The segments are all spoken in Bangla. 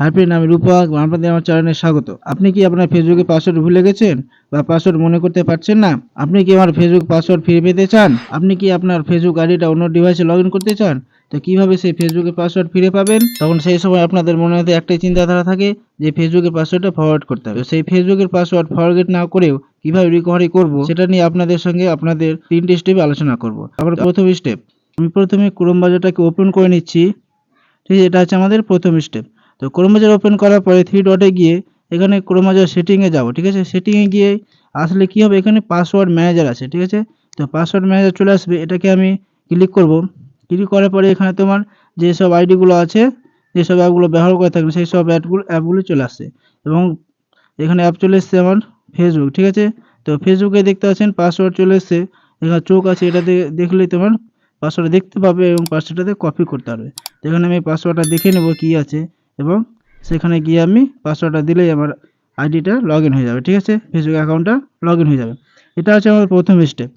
হাই ফ্রেন্ড আমি রূপক আপনাদের আমার চ্যানেলে স্বাগত। আপনি কি আপনার ফেসবুকে পাসওয়ার্ড ভুলে গেছেন বা পাসওয়ার্ড মনে করতে পারছেন না? আপনি কি আমার ফেসবুক পাসওয়ার্ড ফিরে পেতে চান? আপনি কি আপনার ফেসবুক আইডিটা অন্য ডিভাইসে লগ করতে চান? তো কীভাবে সেই ফেসবুকের পাসওয়ার্ড ফিরে পাবেন? তখন সেই সময় আপনাদের মনে হতে একটাই চিন্তাধারা থাকে যে ফেসবুকের পাসওয়ার্ডটা ফরওয়ার্ড করতে হবে। সেই ফেসবুকের পাসওয়ার্ড ফরগেট না করেও কীভাবে রিকভারি করব সেটা নিয়ে আপনাদের সঙ্গে আপনাদের তিনটি স্টেপে আলোচনা করব। আমার প্রথম স্টেপ আমি প্রথমে ক্রোম বাজারটাকে ওপেন করে নিচ্ছি। ঠিক আছে, এটা হচ্ছে আমাদের প্রথম স্টেপ তো ক্রোম বাজার ওপেন করার পরে থ্রি ডটে গিয়ে এখানে ক্রোম বাজার সেটিংয়ে যাব, ঠিক আছে? সেটিংয়ে গিয়ে আসলে কি হবে? এখানে পাসওয়ার্ড ম্যানেজার আছে, ঠিক আছে? তো পাসওয়ার্ড ম্যানেজার চলে আসবে, এটাকে আমি ক্লিক করব। ক্লিক করার পরে এখানে তোমার যেসব আইডিগুলো আছে যেসব অ্যাপগুলো ব্যবহার করে থাকবে, সেই সব অ্যাপগুলো অ্যাপগুলো চলে আসছে। এবং এখানে অ্যাপ চলে এসছে আমার ফেসবুক ঠিক আছে? তো ফেসবুকে দেখতে পাচ্ছেন পাসওয়ার্ড চলে এসছে, এখানে চোখ আছে, এটা দে- দেখলেই তোমার পাসওয়ার্ড দেখতে পাবে এবং পাসওয়ার্ডটাতে কপি করতে পারবে। তো এখানে আমি পাসওয়ার্ডটা দেখে নেব কি আছে। এবং সেখানে গিয়ে আমি পাসওয়ার্ডটা দিলেই আমার আইডিটা লগ ইন হয়ে যাবে, ঠিক আছে? ফেসবুক অ্যাকাউন্টটা লগ ইন হয়ে যাবে। এটা হচ্ছে আমার প্রথম স্টেপ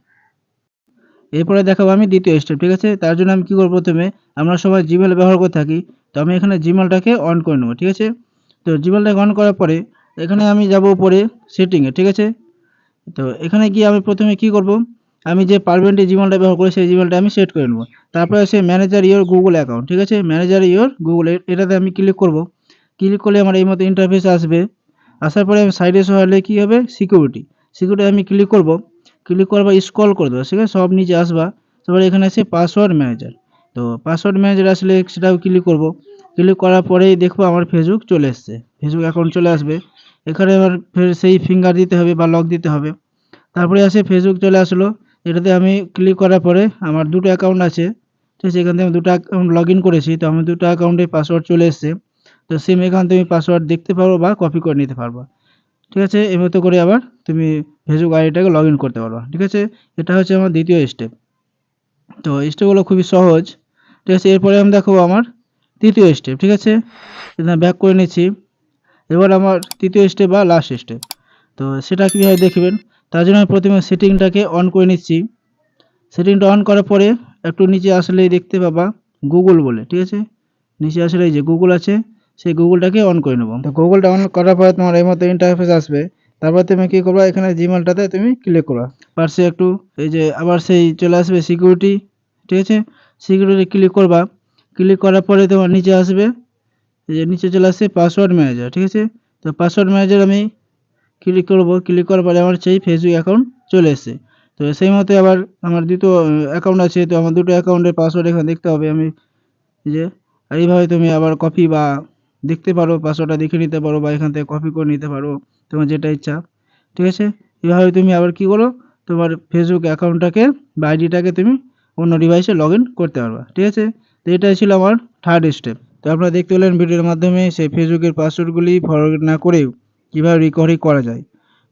এরপরে দেখাবো আমি দ্বিতীয় স্টেপ ঠিক আছে? তার জন্য আমি কী করব প্রথমে, আমরা সবাই জিমেল ব্যবহার করে থাকি, তো আমি এখানে জিমেলটাকে অন করে নেব, ঠিক আছে? তো জিমেলটাকে অন করার পরে, এখানে আমি যাব উপরে সেটিংয়ে ঠিক আছে? তো এখানে গিয়ে আমি প্রথমে কি করব আমি যে পারমানেন্ট জিমেলটা ব্যবহার করি, সেই জিমেলটা আমি সেট করে নেব। তারপরে সে ম্যানেজার ইওর গুগল অ্যাকাউন্ট ঠিক আছে? ম্যানেজার ইওর গুগল এটাতে আমি ক্লিক করব। ক্লিক করলে আমার এই মতো ইন্টারফেস আসবে। আসার পরে আমি সাইডে সরালে কী হবে? সিকিউরিটি সিকিউরিটি আমি ক্লিক করব। ক্লিক পর স্ক্রল করে দেবো, ঠিক আছে? সব নিচে আসবা। তারপরে এখানে আছে পাসওয়ার্ড ম্যানেজার তো পাসওয়ার্ড ম্যানেজার আসলে সেটাও ক্লিক করব। ক্লিক করার পরেই দেখব আমার ফেসবুক চলে এসছে। ফেসবুক অ্যাকাউন্ট চলে আসবে। এখানে আমার সেই ফিঙ্গার দিতে হবে বা লক দিতে হবে। তারপরে আসে ফেসবুক চলে আসলো। এটাতে আমি ক্লিক করার পরে আমার দুটো অ্যাকাউন্ট আছে আছে এখান থেকে আমি দুটো অ্যাকাউন্ট লগ করেছি, তো আমার দুটো অ্যাকাউন্টে পাসওয়ার্ড চলে এসছে, তো সেম এখান থেকে আমি পাসওয়ার্ড দেখতে পারব বা কপি করে নিতে পারব। ঠিক আছে? এই মতো করে আবার তুমি ফেসবুক আইডিটাকে লগ করতে পারবা। ঠিক আছে? এটা হচ্ছে আমার দ্বিতীয় স্টেপ তো স্টেপগুলো খুবই সহজ। ঠিক আছে? এরপরে আমি দেখো আমার তৃতীয় স্টেপ ঠিক আছে? ব্যাক করে নিচ্ছি। এবার আমার তৃতীয় স্টেপ বা লাস্ট স্টেপ তো সেটা কীভাবে দেখবেন? তার জন্য আমি প্রথমে সেটিংটাকে অন করে নিচ্ছি। সেটিংটা অন করার পরে একটু নিচে আসলেই দেখতে পাবা গুগল বলে ঠিক আছে? নিচে আসলে এই যে গুগল আছে সেই গুগলটাকে অন করে নেব। তো গুগলটা অন করার পরে তোমার এই মতো ইন্টারফেস আসবে। তারপর তুমি কী করবা? এখানে জিমেলটাতে তুমি ক্লিক করবা। পাশে একটু এই যে আবার সেই চলে আসবে সিকিউরিটি ঠিক আছে? সিকিউরিটি ক্লিক করবা। ক্লিক করার পরে তোমার নিচে আসবে এই যে নিচে চলে আসছে পাসওয়ার্ড ম্যানেজার ঠিক আছে? তো পাসওয়ার্ড ম্যানেজার আমি ক্লিক করব ক্লিক করার পরে আমার সেই ফেসবুক অ্যাকাউন্ট চলে এসেছে। তো সেই মতো আবার আমার দ্বিতীয় অ্যাকাউন্ট আছে, তো আমার দুটো অ্যাকাউন্টের পাসওয়ার্ড এখানে দেখতে হবে আমি। যে এইভাবে তুমি আবার কপি বা দেখতে পারো পাসওয়ার্ডটা দেখে নিতে পারো বা এখান থেকে কপি করে নিতে পারো, তোমার যেটা ইচ্ছা। ঠিক আছে? এভাবে তুমি আবার কি করো, তোমার ফেসবুক অ্যাকাউন্টটাকে বা আইডিটাকে তুমি অন্য ডিভাইসে লগ করতে পারবা। ঠিক আছে? তো এটাই ছিল আমার থার্ড স্টেপ তো আপনারা দেখতে পেলেন ভিডিওর মাধ্যমে সেই ফেসবুকের পাসওয়ার্ডগুলি ফরওয়ার্ড না করেও কীভাবে রিকভারি করা যায়।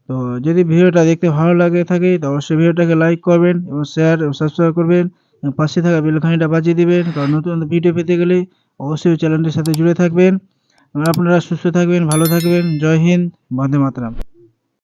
তো যদি ভিডিওটা দেখতে ভালো লাগে থাকে, তো অবশ্যই ভিডিওটাকে লাইক করবেন এবং শেয়ার এবং সাবস্ক্রাইব করবেন এবং পাশে থাকা বেলখানিটা বাজিয়ে দেবেন। কারণ নতুন ভিডিও পেতে গেলে অবশ্যই চ্যানেলটির সাথে জুড়ে থাকবেন। আপনারা সুস্থ থাকবেন, ভালো থাকবেন। জয় হিন্দ, বন্দে মাতরম।